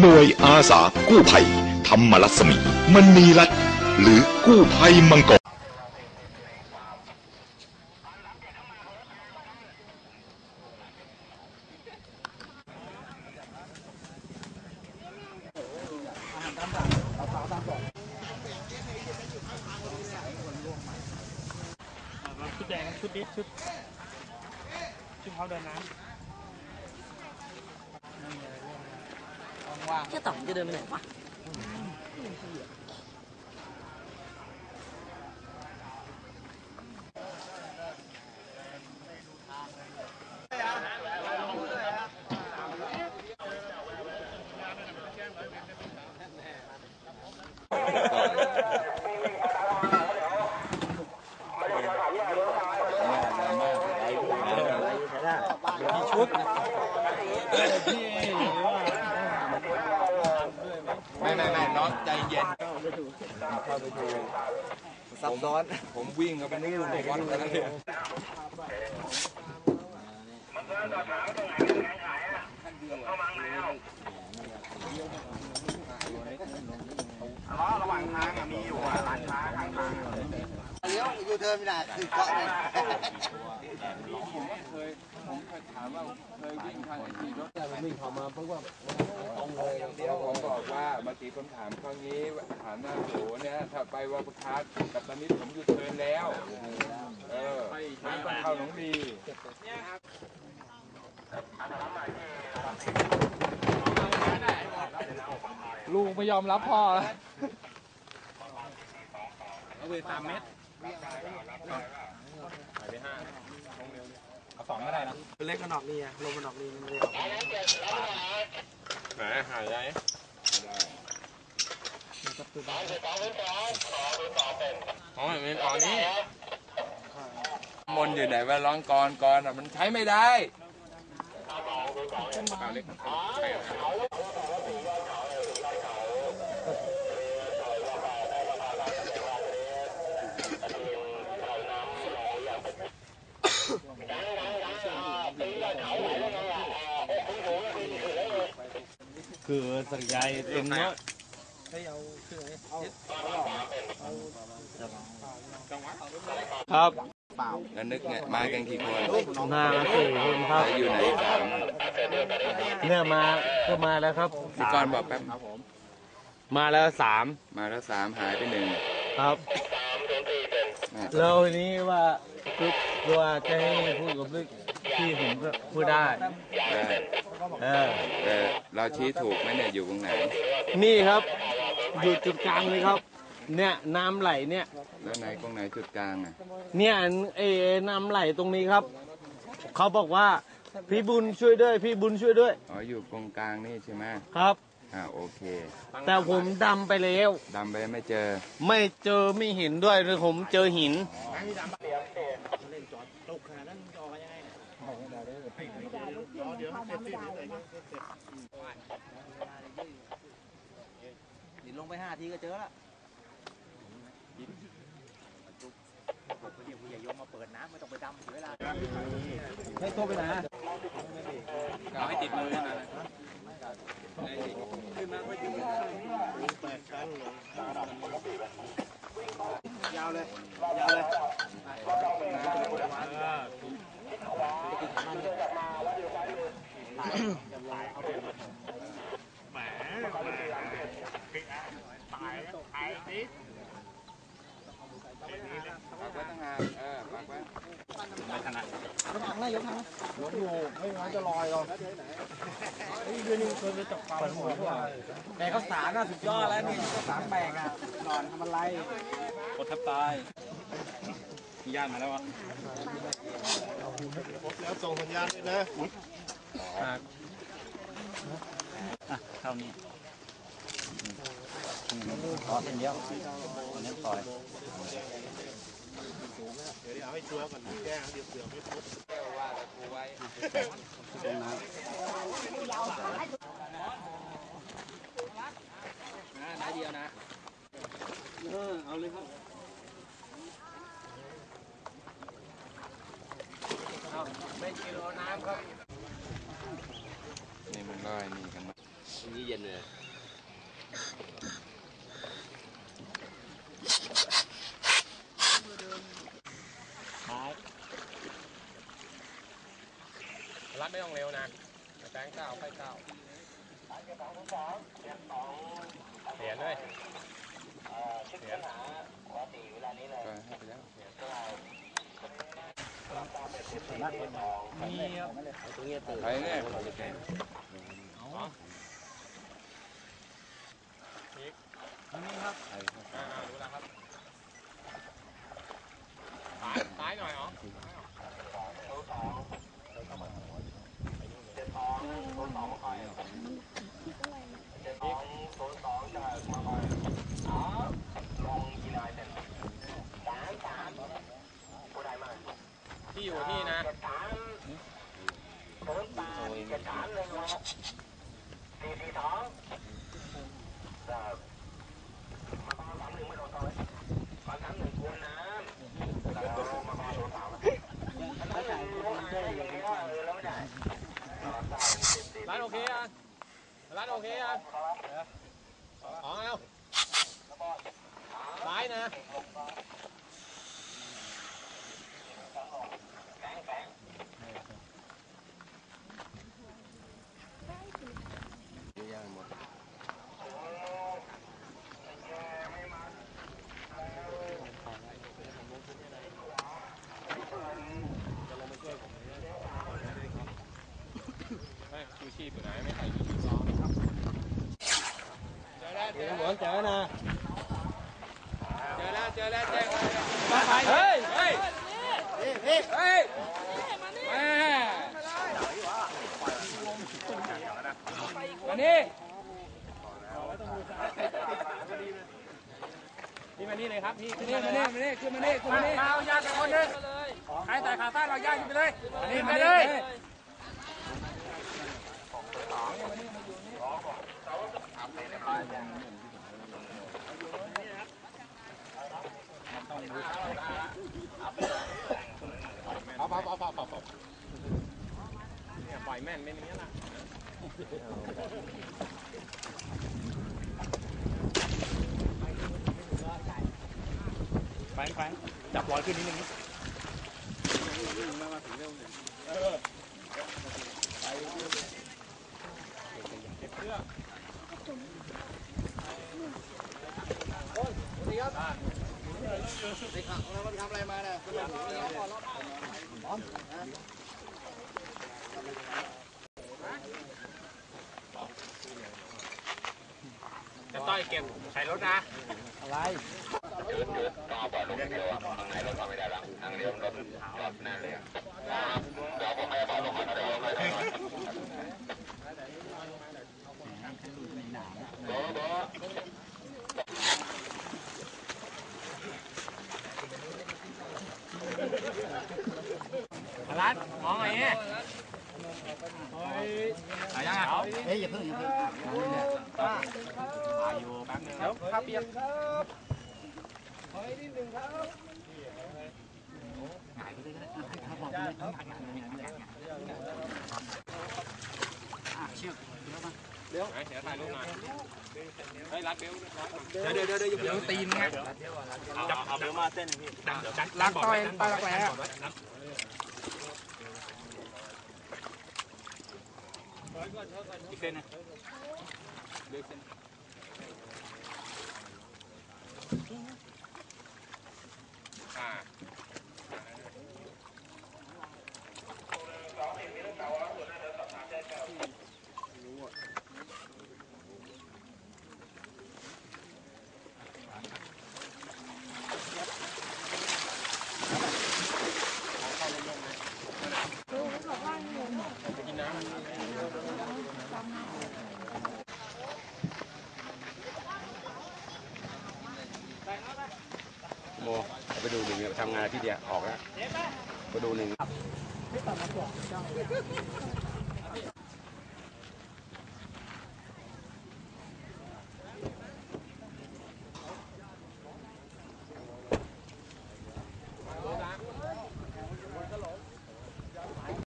หน่วยอาสากู้ภัย ธรรมรัศมีมณีรัตน์หรือกู้ภัยมังกรชุดแดงชุดนี้ชุดชุดเขาเดินน้แค่ต่อมจะเดินไปไหนวะ ไม่ไม่ไม่น้องใจเย็น ซับซ้อน ผมวิ่งเข้าไปนู่นผมวัดกันแล้วเนี่ยเลี้ยวยูเทิร์นไม่ได้คือเกาะเลยผมเคยผมเคยถามว่าเคยวิ่งทางไอ้ที่รถวิ่งเข้ามาเพราะว่า ตรงเลยเดียวผมบอกว่าเมื่อกี้ผมถามข้อนี้ถามหน้าโหเนี่ยถ้าไปว่าประคัดกับตอนนี้ผมหยุดเทินแล้ว เออน้ำต้องเข้าหนองดีลูกไม่ยอมรับพ่อแล้วำเอาไปสามเมตรเอาสองก็ได้นะเล็กกระนอกนี่อะลมกระนอกนี่มันไม่ได้ออก ไหนหายใจอ๋อเป็นอ๋อนี่มนอยู่ไหนว่าร้องกรกรอะมันใช้ไม่ได้เอาเล็ก คือสักใหญ่เต็มเนาะครับแล้วนึกเนี่ยมากันกี่คนมาสี่คนครับแล้วอยู่ไหนอีกสามเนี่ยมาก็มาแล้วครับพี่กรณ์บอกแป๊บมาแล้วสามมาแล้วสามหายไปหนึ่งครับแม่แล้วทีนี้ว่าปุ๊บว่าจะให้พูดกับพี่พี่ผมก็พูดได้ได้ เออเออเราชี้ถูกไหมเนี่ยอยู่ตรงไหน นี่ครับ อยู่จุดกลางเลยครับ เนี่ยน้ำไหลเนี่ย แล้วไหนตรงไหนจุดกลางอะเนี่ยเอน้ำไหลตรงนี้ครับ เขาบอกว่าพี่บุญช่วยด้วย พี่บุญช่วยด้วยอ๋ออยู่ตรงกลางนี่ใช่ไหมครับ อ่าโอเคแต่ผมดำไปแล้ว ดำไปไม่เจอ ไม่เจอไม่เห็นด้วยเลยผมเจอหินดิน ลงไปห้าทีก็เจอแล้วอจุกเรียกผู้ใหญ่โยมมาเปิดน้ำไม่ต้องไปดำเสียเวลาให้ตัวไปไหนทำให้ติดมือนะ ยาวเลยยาวเลย ฝากไว้ตั้งหากเออฝากไว้ แต่ข้าวสารน่ะสุดยอดแล้วนี่ข้าวสารแบ่งอะนอนทำอะไรกดทับตายมีญาติมาแล้ววะแล้วส่งสัญญาณด้วยนะอะเท่านี้ ขอเส้นเดียวอันนี้ปล่อยเดี๋ยวเอาให้ชัวร์ก่อนแก้เดี๋ยวเสือไม่พุทแก้วว่าแล้วครูไว้นายเดียวนะเออเอาเลยครับเป็นกิโลน้ำครับ นี่มันร้อยนี่กันมานี้เย็นเลย รัด ไม่ต้องเร็วนะแตงเก้าไปเก้าเหรียญด้วยเหรียญก็ให้ไปแล้วตรงเนี้ยตื่นไปเนี่ยอ่ารู้แล้วครับซ้ายซ้ายหน่อยเหรอ ที่อยู่ที่นะ ร้านโอเคอะอ๋อเอาซ้ายนะ เฮ้ย ชีพอยู่ไหนไม่ใส่ชูชีพซ้อมเจอแล้วเจอแล้วเจอนะเจอแล้วเจอแล้วแจ้งเลยเฮ้ยเฮ้ยเฮ้ยแม่วันนี้พี่มานี่เลยครับพี่มานี่มานี่มานี่ขึ้นมานี่ขึ้นมานี่เอาญาติคนนึงใครใส่ขาสั้นเราญาติขึ้นไปเลยมานี่มาเลย เนี่ยปล่อยแม่นไม่มีแล้วล่ะแฟงแฟงจับรอยขึ้นนิดนึง จะต้อยเก็บใส่รถนะ อะไรร้านมองไงเนี่ยหายังอะเฮ้ยอย่าเพิ่งอย่าเพิ่งอยู่แป๊บนึงแล้วครับเปียก เชือกเดี๋ยวถ่ายรูปหน่อยเฮ้ยรัดเบลต์รัดก่อนเดี๋ยวเดี๋ยวเดี๋ยวเดี๋ยวตีนไงจับเอาเบลต์มาเส้นหนึงพี่เดี๋ยวจัดลักต่อยต่อยลักแหล่อีกเส้นนะอ่า ทำงานที่เดียวออกแล้วก็ดูหนึ่ง